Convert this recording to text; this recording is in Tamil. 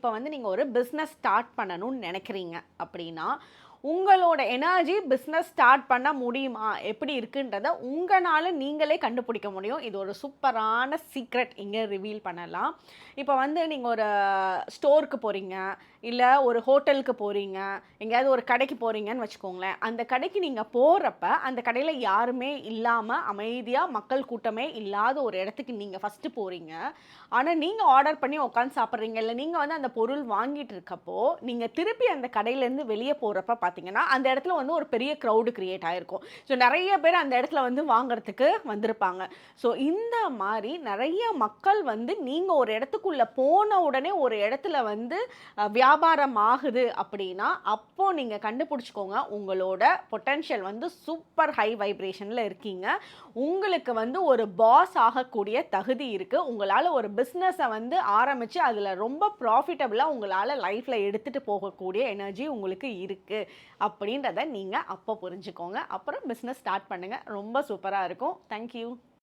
இப்போ வந்து நீங்கள் ஒரு பிஸ்னஸ் ஸ்டார்ட் பண்ணணும்னு நினைக்கிறீங்க அப்படின்னா உங்களோட எனர்ஜி பிஸ்னஸ் ஸ்டார்ட் பண்ண முடியுமா? எப்படி இருக்குன்றத உங்களால் நீங்களே கண்டுபிடிக்க முடியும். இது ஒரு சூப்பரான சீக்ரெட் இங்கே ரிவீல் பண்ணலாம். இப்போ வந்து நீங்கள் ஒரு ஸ்டோருக்கு போகிறீங்க இல்லை ஒரு ஹோட்டலுக்கு போகிறீங்க எங்கேயாவது ஒரு கடைக்கு போகிறீங்கன்னு வச்சுக்கோங்களேன். அந்த கடைக்கு நீங்கள் போகிறப்ப அந்த கடையில் யாருமே இல்லாமல் அமைதியாக மக்கள் கூட்டமே இல்லாத ஒரு இடத்துக்கு நீங்கள் ஃபஸ்ட்டு போகிறீங்க ஆனால் நீங்கள் ஆர்டர் பண்ணி உட்காந்து சாப்பிட்றீங்க. இல்லை நீங்கள் வந்து அந்த பொருள் வாங்கிட்டு இருக்கப்போ நீங்கள் திருப்பி அந்த கடையிலேருந்து வெளியே போகிறப்ப பார்த்தீங்கன்னா அந்த இடத்துல வந்து ஒரு பெரிய க்ரௌடு க்ரியேட் ஆகிருக்கும் ஸோ நிறைய பேர் அந்த இடத்துல வந்து வாங்குறதுக்கு வந்திருப்பாங்க. ஸோ இந்த மாதிரி நிறைய மக்கள் வந்து நீங்கள் ஒரு இடத்துக்குள்ளே போன உடனே ஒரு இடத்துல வந்து வியாபாரம் ஆகுது அப்படின்னா அப்போது நீங்கள் கண்டுபிடிச்சிக்கோங்க உங்களோட பொட்டென்ஷியல் வந்து சூப்பர் ஹை வைப்ரேஷனில் இருக்கீங்க. உங்களுக்கு வந்து ஒரு பாஸ் ஆகக்கூடிய தகுதி இருக்குது உங்களால் ஒரு பிஸ்னஸை வந்து ஆரம்பித்து அதில் ரொம்ப ப்ராஃபிட்டபுளாக உங்களால் லைஃப்பில் எடுத்துகிட்டு போகக்கூடிய எனர்ஜி உங்களுக்கு இருக்குது அப்படின்றத நீங்கள் அப்போ புரிஞ்சுக்கோங்க. அப்புறம் பிஸ்னஸ் ஸ்டார்ட் பண்ணுங்கள் ரொம்ப சூப்பராக இருக்கும். தேங்க்யூ